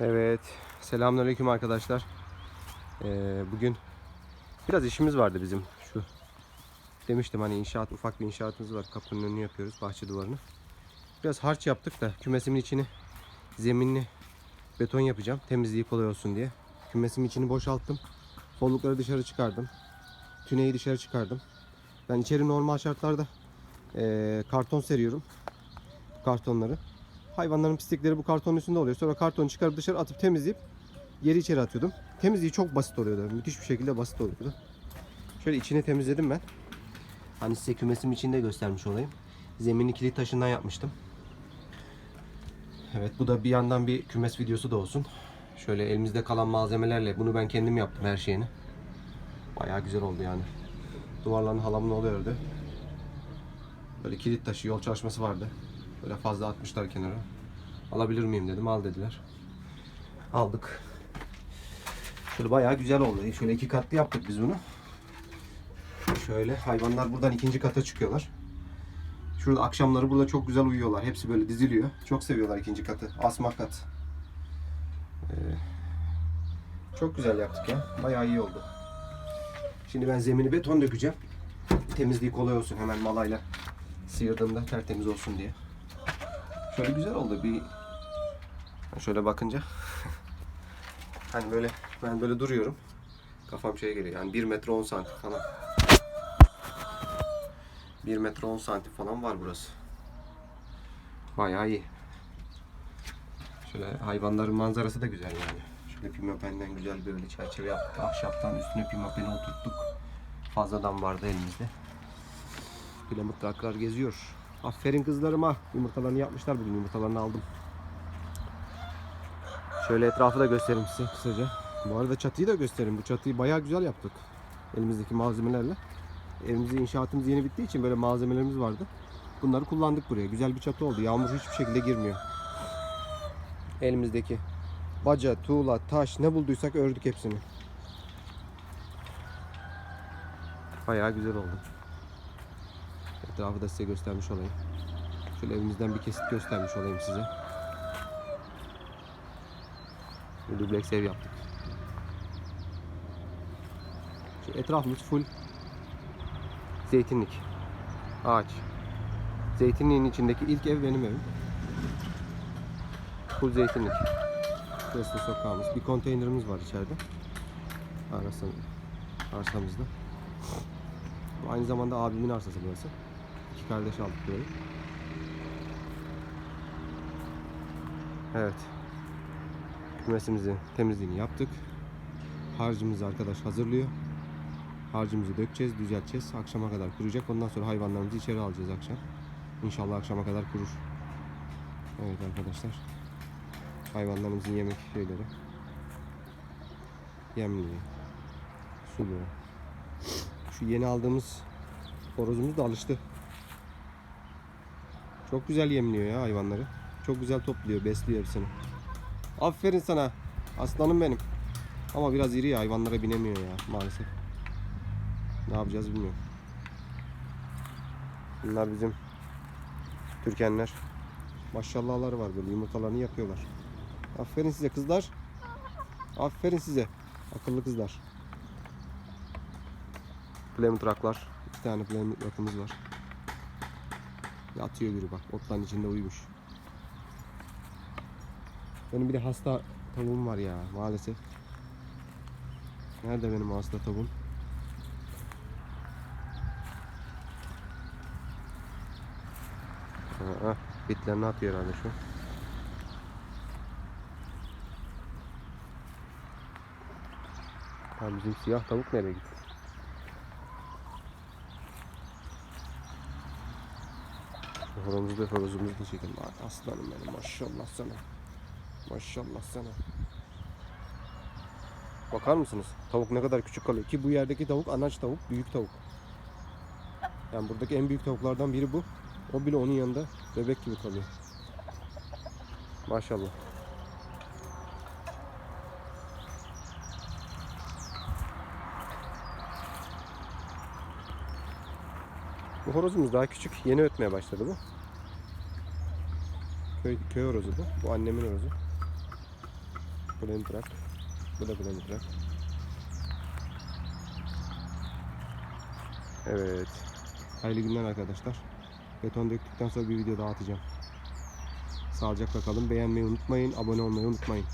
Evet, selamünaleyküm arkadaşlar. Ee, bugün biraz işimiz vardı bizim şu. Demiştim hani inşaat ufak bir inşaatımız var. Kapının önünü yapıyoruz, bahçe duvarını. Biraz harç yaptık da kümesimin içini zeminini beton yapacağım. Temizliği kolay olsun diye. Kümesimin içini boşalttım. Follukları dışarı çıkardım. Tüneyi dışarı çıkardım. Ben içeri normal şartlarda ee, karton seriyorum. Kartonları. Hayvanların pislikleri bu kartonun üstünde oluyor. Sonra kartonu çıkarıp dışarı atıp temizleyip geri içeri atıyordum. Temizliği çok basit oluyordu. Müthiş bir şekilde basit oluyordu. Şöyle içini temizledim ben. Hani size kümesim içinde göstermiş olayım. Zemini kilit taşından yapmıştım. Evet bu da bir yandan bir kümes videosu da olsun. Şöyle elimizde kalan malzemelerle bunu ben kendim yaptım her şeyini. Bayağı güzel oldu yani. Duvarların halamın oluyordu. Böyle kilit taşı yol çalışması vardı. Böyle fazla atmışlar kenara. Alabilir miyim dedim. Al dediler. Aldık. Şöyle bayağı güzel oldu. Şöyle iki katlı yaptık biz bunu. Şöyle hayvanlar buradan ikinci kata çıkıyorlar. Şurada akşamları burada çok güzel uyuyorlar. Hepsi böyle diziliyor. Çok seviyorlar ikinci katı. Asma kat. Ee, çok güzel yaptık ya. Bayağı iyi oldu. Şimdi ben zemini beton dökeceğim. Temizliği kolay olsun hemen malayla sıyırdığımda tertemiz olsun diye. Şöyle güzel oldu. Bir şöyle bakınca hani böyle ben böyle duruyorum. Kafam şeye geliyor. Yani 1 metre 10 santim falan. 1 metre 10 santim falan var burası. Bayağı iyi. Şöyle hayvanların manzarası da güzel yani. Şöyle pimopenden güzel böyle çerçeve yaptık. Ahşaptan üstüne pimopeni oturttuk. Fazladan vardı elimizde. Pilamutraklar geziyor. Aferin kızlarıma. Yumurtalarını yapmışlar bugün. Yumurtalarını aldım. Şöyle etrafı da göstereyim size kısaca. Bu arada çatıyı da göstereyim. Bu çatıyı bayağı güzel yaptık. Elimizdeki malzemelerle. Evimizi inşaatımız yeni bittiği için böyle malzemelerimiz vardı. Bunları kullandık buraya. Güzel bir çatı oldu. Yağmur hiçbir şekilde girmiyor. Elimizdeki baca, tuğla, taş ne bulduysak ördük hepsini. Bayağı güzel oldu. Etrafı da size göstermiş olayım. Şöyle evimizden bir kesit göstermiş olayım size. Bir dubleks ev yaptık. Şu etrafımız full zeytinlik. Ağaç. Zeytinliğin içindeki ilk ev benim evim. Full zeytinlik. Burası sokağımız. Bir konteynerimiz var içeride. Arası, arsamızda. Bu aynı zamanda abimin arsası burası. İki kardeş aldık burayı. Evet. Kümesimizin temizliğini yaptık. Harcımızı arkadaş hazırlıyor. Harcımızı dökeceğiz, düzelteceğiz. Akşama kadar kuruyacak. Ondan sonra hayvanlarımızı içeri alacağız akşam. İnşallah akşama kadar kurur. Evet arkadaşlar. Hayvanlarımızın yemek şeyleri. Yemliği. Suluğu. Şu yeni aldığımız horozumuz da alıştı. Çok güzel yemliyor ya hayvanları. Çok güzel topluyor, besliyor hepsini. Aferin sana. Aslanım benim. Ama biraz iri ya, hayvanlara binemiyor ya maalesef. Ne yapacağız bilmiyorum. Bunlar bizim Türkenler. Maşallahları var böyle yumurtalarını yapıyorlar. Aferin size kızlar. Aferin size. Akıllı kızlar. Plymouth Rock'lar. İki tane Plymouth Rock'ımız var. Yatıyor biri bak. Otların içinde uyumuş. Benim bir de hasta tavuğum var ya maalesef. Nerede benim hasta tavuğum? Aa, bitlerini atıyor herhalde şu. Ha, bizim siyah tavuk nereye gitti? Horozumuzu da horozumuzu da çekelim. Ay, Aslanım benim maşallah sana. Maşallah sana. Bakar mısınız? Tavuk ne kadar küçük kalıyor ki bu yerdeki tavuk anaç tavuk, büyük tavuk. Yani buradaki en büyük tavuklardan biri bu. O bile onun yanında bebek gibi kalıyor. Maşallah. Bu horozumuz daha küçük. Yeni ötmeye başladı bu. Köy, köy horozu bu. Bu annemin horozu. Blend Rock. Bu da Blend Rock. Evet. Hayırlı günler arkadaşlar. Beton döktükten sonra bir video daha atacağım. Sağlıcakla kalın. Beğenmeyi unutmayın. Abone olmayı unutmayın.